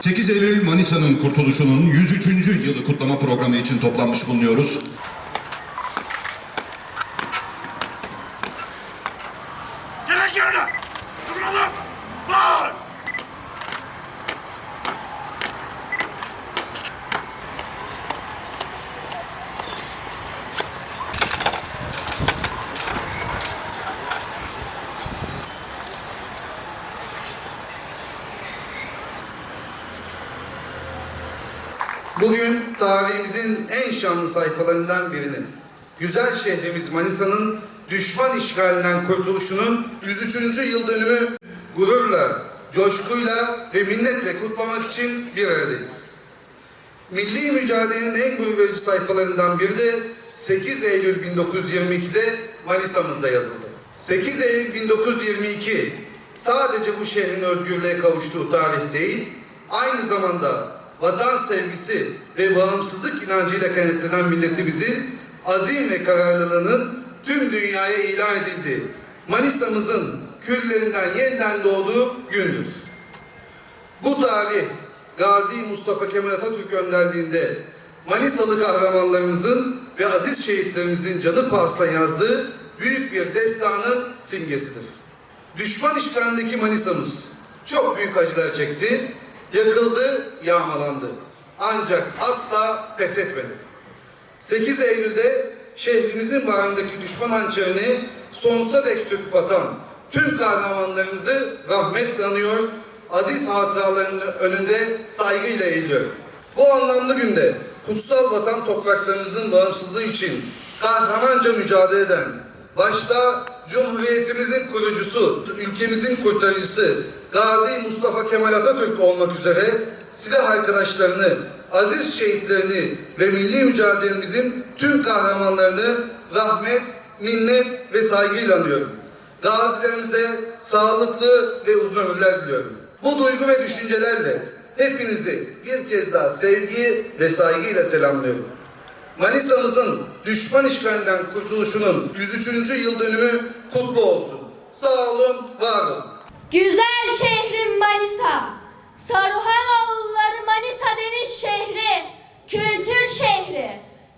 8 Eylül Manisa'nın kurtuluşunun 103. yılı kutlama programı için toplanmış bulunuyoruz. Gelin yerine! Duralım! Var! Bugün tarihimizin en şanlı sayfalarından birinin, güzel şehrimiz Manisa'nın düşman işgalinden kurtuluşunun 103. yıl dönümü gururla, coşkuyla ve minnetle kutlamak için bir aradayız. Milli mücadelenin en gurur verici sayfalarından biri de 8 Eylül 1922'de Manisa'mızda yazıldı. 8 Eylül 1922 sadece bu şehrin özgürlüğe kavuştuğu tarih değil, aynı zamanda vatan sevgisi ve bağımsızlık inancıyla kenetlenen milletimizin azim ve kararlılığının tüm dünyaya ilan edildiği, Manisa'mızın küllerinden yeniden doğduğu gündür. Bu tarih Gazi Mustafa Kemal Atatürk önderliğinde Manisalı kahramanlarımızın ve aziz şehitlerimizin canı pahasına yazdığı büyük bir destanın simgesidir. Düşman işgalindeki Manisa'mız çok büyük acılar çekti, yakıldı, yağmalandı. Ancak asla pes etmedi. 8 Eylül'de şehrimizin bağrındaki düşman hançerini sonsuza dek söküp atan tüm kahramanlarımızı rahmetle anıyor, aziz hatıralarının önünde saygıyla eğiliyor. Bu anlamlı günde kutsal vatan topraklarımızın bağımsızlığı için kahramanca mücadele eden, başta Cumhuriyetimizin kurucusu, ülkemizin kurtarıcısı Gazi Mustafa Kemal Atatürk olmak üzere silah arkadaşlarını, aziz şehitlerini ve milli mücadelemizin tüm kahramanlarını rahmet, minnet ve saygıyla anıyorum. Gazilerimize sağlıklı ve uzun ömürler diliyorum. Bu duygu ve düşüncelerle hepinizi bir kez daha sevgi ve saygıyla selamlıyorum. Manisa'mızın düşman işgalinden kurtuluşunun 103. yıl dönümü kutlu olsun. Sağ olun, var olun. Güzel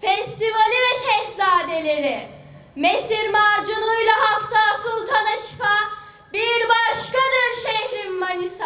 festivali ve şehzadeleri. Mesir macunuyla Hafsa Sultan'a şifa, bir başkadır şehrim Manisa.